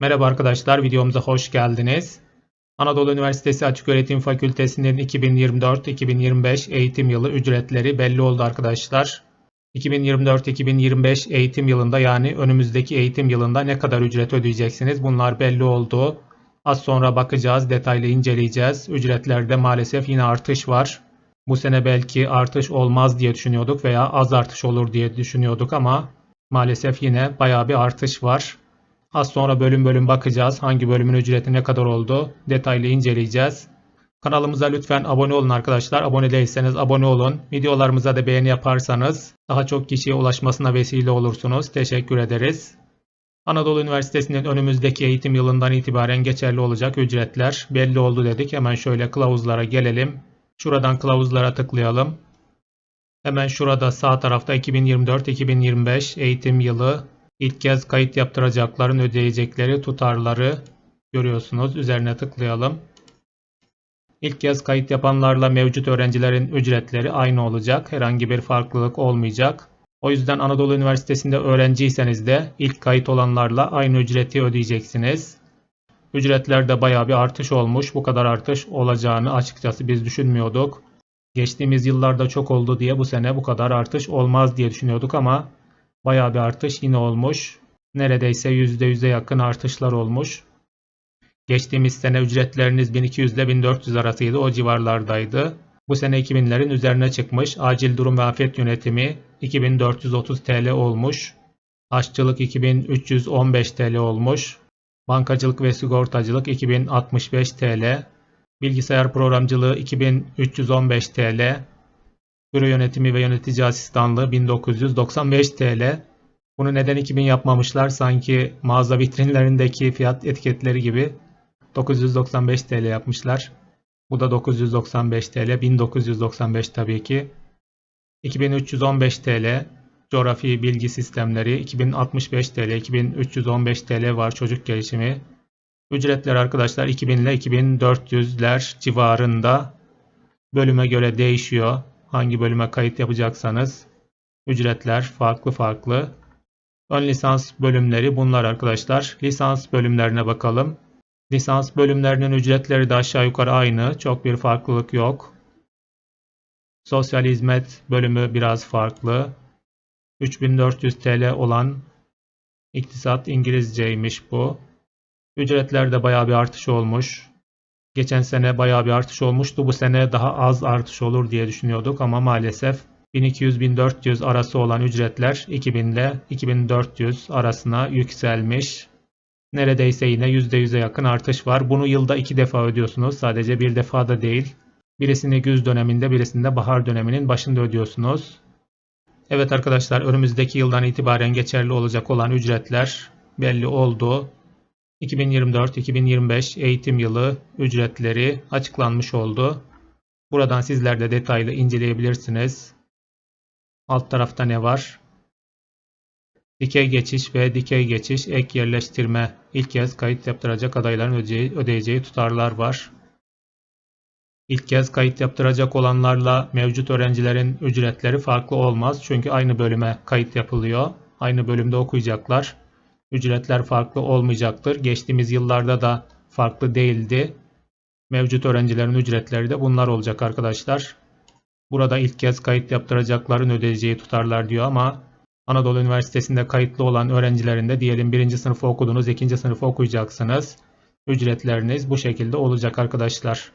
Merhaba arkadaşlar, videomuza hoş geldiniz. Anadolu Üniversitesi Açıköğretim Fakültesi'nin 2024-2025 eğitim yılı ücretleri belli oldu arkadaşlar. 2024-2025 eğitim yılında yani önümüzdeki eğitim yılında ne kadar ücret ödeyeceksiniz bunlar belli oldu. Az sonra bakacağız, detaylı inceleyeceğiz. Ücretlerde maalesef yine artış var. Bu sene belki artış olmaz diye düşünüyorduk veya az artış olur diye düşünüyorduk ama maalesef yine bayağı bir artış var. Az sonra bölüm bölüm bakacağız. Hangi bölümün ücreti ne kadar oldu? Detaylı inceleyeceğiz. Kanalımıza lütfen abone olun arkadaşlar. Abone değilseniz abone olun. Videolarımıza da beğeni yaparsanız daha çok kişiye ulaşmasına vesile olursunuz. Teşekkür ederiz. Anadolu Üniversitesi'nin önümüzdeki eğitim yılından itibaren geçerli olacak ücretler belli oldu dedik. Hemen şöyle kılavuzlara gelelim. Şuradan kılavuzlara tıklayalım. Hemen şurada sağ tarafta 2024-2025 eğitim yılı ilk kez kayıt yaptıracakların ödeyecekleri tutarları görüyorsunuz. Üzerine tıklayalım. İlk kez kayıt yapanlarla mevcut öğrencilerin ücretleri aynı olacak. Herhangi bir farklılık olmayacak. O yüzden Anadolu Üniversitesi'nde öğrenciyseniz de ilk kayıt olanlarla aynı ücreti ödeyeceksiniz. Ücretlerde baya bir artış olmuş. Bu kadar artış olacağını açıkçası biz düşünmüyorduk. Geçtiğimiz yıllarda çok oldu diye bu sene bu kadar artış olmaz diye düşünüyorduk ama baya bir artış yine olmuş. Neredeyse %100'e yakın artışlar olmuş. Geçtiğimiz sene ücretleriniz 1200 ile 1400 arasıydı. O civarlardaydı. Bu sene 2000'lerin üzerine çıkmış. Acil durum ve afet yönetimi 2430 TL olmuş. Aşçılık 2315 TL olmuş. Bankacılık ve sigortacılık 2065 TL. Bilgisayar programcılığı 2315 TL. Büro yönetimi ve yönetici asistanlığı 1995 TL. Bunu neden 2000 yapmamışlar? Sanki mağaza vitrinlerindeki fiyat etiketleri gibi 995 TL yapmışlar. Bu da 995 TL, 1995 tabii ki. 2315 TL coğrafi bilgi sistemleri, 2065 TL, 2315 TL var çocuk gelişimi. Ücretler arkadaşlar 2000 ile 2400'ler civarında. Bölüme göre değişiyor. Hangi bölüme kayıt yapacaksanız ücretler farklı farklı. Ön lisans bölümleri bunlar arkadaşlar. Lisans bölümlerine bakalım. Lisans bölümlerinin ücretleri de aşağı yukarı aynı. Çok bir farklılık yok. Sosyal hizmet bölümü biraz farklı. 3400 TL olan iktisat İngilizceymiş bu. Ücretlerde bayağı bir artış olmuş. Geçen sene bayağı bir artış olmuştu. Bu sene daha az artış olur diye düşünüyorduk ama maalesef 1200-1400 arası olan ücretler 2000 ile 2400 arasına yükselmiş. Neredeyse yine %100'e yakın artış var. Bunu yılda iki defa ödüyorsunuz. Sadece bir defa da değil. Birisini güz döneminde, birisinde bahar döneminin başında ödüyorsunuz. Evet arkadaşlar önümüzdeki yıldan itibaren geçerli olacak olan ücretler belli oldu. 2024-2025 eğitim yılı ücretleri açıklanmış oldu. Buradan sizler de detaylı inceleyebilirsiniz. Alt tarafta ne var? Dikey geçiş ve dikey geçiş ek yerleştirme ilk kez kayıt yaptıracak adayların ödeyeceği, tutarlar var. İlk kez kayıt yaptıracak olanlarla mevcut öğrencilerin ücretleri farklı olmaz. Çünkü aynı bölüme kayıt yapılıyor. Aynı bölümde okuyacaklar. Ücretler farklı olmayacaktır. Geçtiğimiz yıllarda da farklı değildi. Mevcut öğrencilerin ücretleri de bunlar olacak arkadaşlar. Burada ilk kez kayıt yaptıracakların ödeyeceği tutarlar diyor ama Anadolu Üniversitesi'nde kayıtlı olan öğrencilerin de diyelim birinci sınıfı okudunuz, ikinci sınıfı okuyacaksınız. Ücretleriniz bu şekilde olacak arkadaşlar.